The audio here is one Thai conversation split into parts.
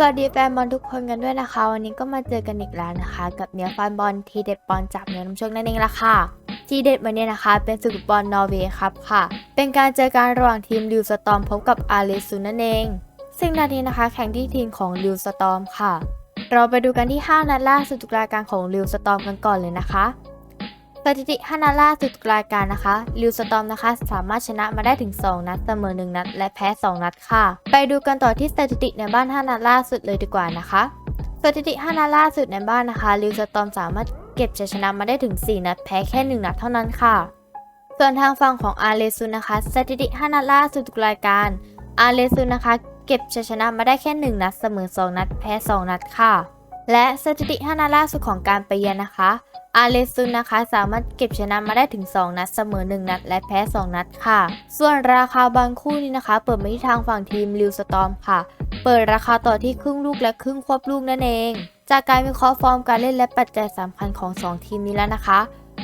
สวัสดีแฟนบอลทุกคนกันด้วยนะคะ วันนี้ก็มาเจอกันอีกแล้วนะคะ กับเนื้อฟันบอลทีเด็ดบอลจากเนื้อน้ำชคนั่นเองละค่ะ ทีเด็ดวันนี้นะคะ เป็นศึกบอลนอร์เวย์ครับค่ะ เป็นการเจอกันระหว่างทีมลิวสตอมพบกับอาร์เลซุนนั่นเอง ซึ่งนาทีนะคะ แข่งที่ทีมของลิวสตอมค่ะ เราไปดูกันที่ 5 นัดล่าสุดทุกราการของลิวสตอมกันก่อนเลยนะคะ สถิติ5นัดล่าสุดรายการนะคะลิวสตอมนะคะ สามารถชนะมาได้ถึง 2 นัดเสมอ 1 นัด และแพ้ 2 นัดค่ะ ไปดูกันต่อที่สถิติในบ้าน5นัดล่าสุดเลยดีกว่านะคะสถิติ5นัดล่าสุดในบ้านนะคะลิวสตอมสามารถเก็บชัยชนะมาได้ถึง 4 นัดแพ้แค่ 1 นัดเท่านั้นค่ะ ส่วนทางฝั่งของอาร์เลซุนนะคะสถิติ5นัดล่าสุดรายการอาร์เลซุนนะคะ เก็บชัยชนะมาได้แค่ 1 นัดเสมอ 2 นัด แพ้ 2 นัดค่ะ และสถิติ5นัดล่าสุดของการไปเยือนนะคะ อาเลซุนนะคะสามารถเก็บชนะมาได้ถึง 2 นัดเสมอ 1 นัด และแพ้ 2 นัดค่ะ ส่วนราคาบางคู่นี้นะคะ เปิดมาที่ทางฝั่งทีมลิวสตอมค่ะ เปิดราคาต่อที่ครึ่งลูกและครึ่งควบลูกนั่นเอง จากการวิเคราะห์ฟอร์มการเล่นและปัจจัยสำคัญของ 2 ทีมนี้แล้วนะคะ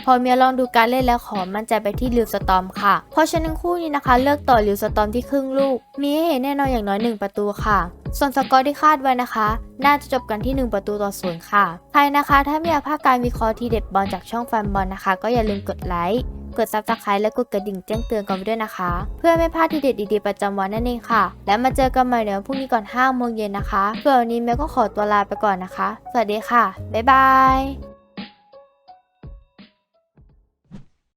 พอเมียลองดูการเล่นแล้วขอมั่นใจไปที่ลิวสตอมค่ะ เพราะฉะนั้นคู่นี้นะคะ เลือกต่อลิวสตอมที่ครึ่งลูก มีให้เห็นแน่นอนอย่างน้อย 1 ประตูค่ะ ส่วนสกอร์ที่คาดไว้นะคะ น่าจะจบกันที่ 1 ประตูต่อศูนย์ค่ะ ใครนะคะถ้ามีอากพลาดการวิเคราะห์ทีเด็ดบอลจากช่องแฟนบอลนะคะ ก็อย่าลืมกดไลค์กดซับสไครต์และกดกระดิ่งแจ้งเตือนกันไปด้วยนะคะ เพื่อไม่พลาดทีเด็ดดีๆประจำวันนั่นเองค่ะ แล้วมาเจอกันใหม่เดี๋ยวพรุ่งนี้ก่อน5โมงเย็นนะคะเพื่อวันนี้เมย์ก็ขอตัวลาไปก่อนนะคะ สวัสดีค่ะบ๊ายบาย